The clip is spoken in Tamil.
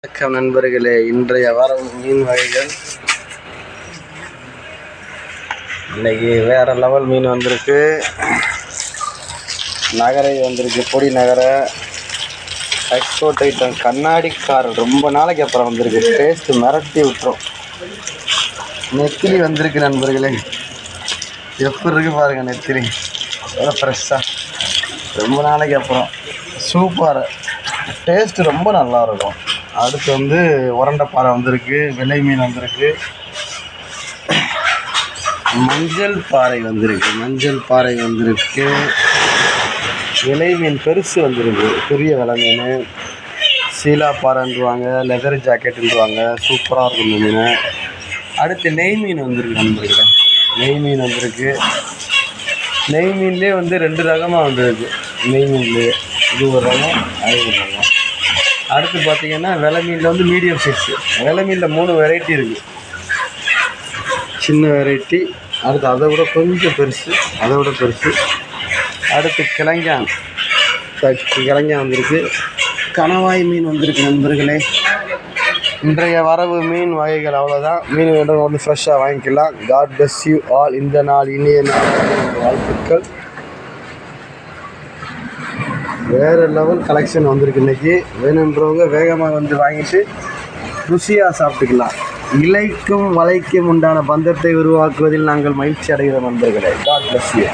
வணக்கம் நண்பர்களே. இன்றைய வாரம் மீன் வகைகள். இன்னைக்கு வேற லெவல் மீன் வந்திருக்கு. நகரை வந்திருக்கு. பொடி நகரை. Export item. கண்ணாடி கார் ரொம்ப நாளைக்கு அப்புறம் வந்திருக்கு. டேஸ்ட் மிரட்டி விட்டுரும். நெத்திலி வந்திருக்கு நண்பர்களே. எப்படி இருக்கு பாருங்க நெத்திலி. எவ்வளோ ஃப்ரெஷ்ஷாக ரொம்ப நாளைக்கு அப்புறம். சூப்பர். டேஸ்ட்டு ரொம்ப நல்லா இருக்கும் அடுத்து வந்து உரண்டைப்பாறை வந்திருக்கு வெள்ளை மீன் வந்திருக்கு. மஞ்சள் பாறை வந்திருக்கு மஞ்சள் பாறை வந்திருக்கு. விலை மீன் பெருசு வந்திருக்கு பெரிய விலை மீன். சீலா பாறைன்றுவாங்க லெதர் ஜாக்கெட்டுன்றுவாங்க சூப்பராக இருக்கும் இந்த மீன். அடுத்து நெய் மீன் வந்திருக்கு நண்பர்களே. நெய் மீன் வந்திருக்கு. நெய் மீன்லேயே வந்து ரெண்டு ரகமாக வந்திருக்கு. நெய் மீன்லேயே. இது ஒரு ரகம் அது ஒரு ரகம். அடுத்து பார்த்தீங்கன்னா வெலை மீனில் வந்து மீடியம் சைஸு வெலை மீனில் மூணு வெரைட்டி இருக்குது சின்ன வெரைட்டி அடுத்து அதை விட கொஞ்சம் பெருசு அதை விட பெருசு. அடுத்து கிழங்கான். கிழங்கான் வந்திருக்கு. கணவாய் மீன் வந்திருக்கு நண்பர்களே. இன்றைய வரவு மீன் வகைகள் அவ்வளோதான் மீன் வேண்டும் வந்து ஃப்ரெஷ்ஷாக வாங்கிக்கலாம். காட் bless யூ ஆல் இந்த நாள் இனிய நாள். வாழ்த்துக்கள். வேறு லெவல் கலெக்ஷன் வந்திருக்கு இன்றைக்கி வேணுன்றவங்க வேகமாக வந்து வாங்கிட்டு ருசியாக சாப்பிட்டுக்கலாம். இலைக்கும் வலைக்கும் உண்டான பந்தத்தை உருவாக்குவதில் நாங்கள் மகிழ்ச்சி அடைகிற நண்பர்களே. God bless you